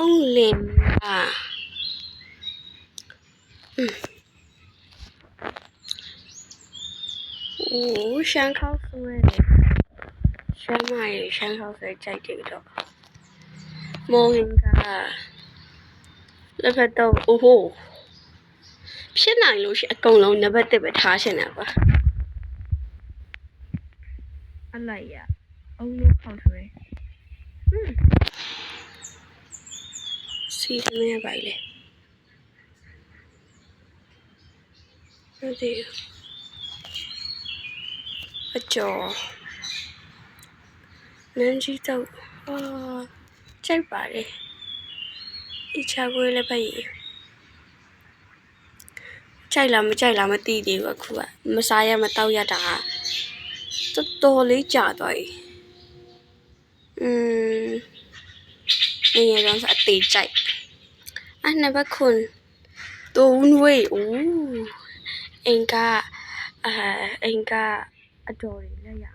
วงเล็บอ่ะโอ้ฉันเข้าสวยใช่ไหมฉันเข้าสวยใจจริงจ้ะมองเองค่ะแล้วก็ต้องโอ้โหဖြစ်နိုင်လို့ရှိအကုန်လုံးနံပါတ်1ပဲထားရှင်တာကွာအလိုက်ရအုံးလို့ခေါက်ဆွဲ စီသမီးပါလေမသိဘူးအကျော်နန်းကြီးတော့အာကြိုက်ပါလေဒီချာခွေးလည်းပဲကြိုက်လားမကြိုက်လားမသိသေးဘူးအခုကမစားရမတောက်ရတာကတော်တော်လေးကြာသွားပြီอืมနေရတော့အသေးကြိုက် อันนั้นพระคุณตัววุ้นเว่ยโอ้เองก็เออเองก็อจอยแล้วอย่าง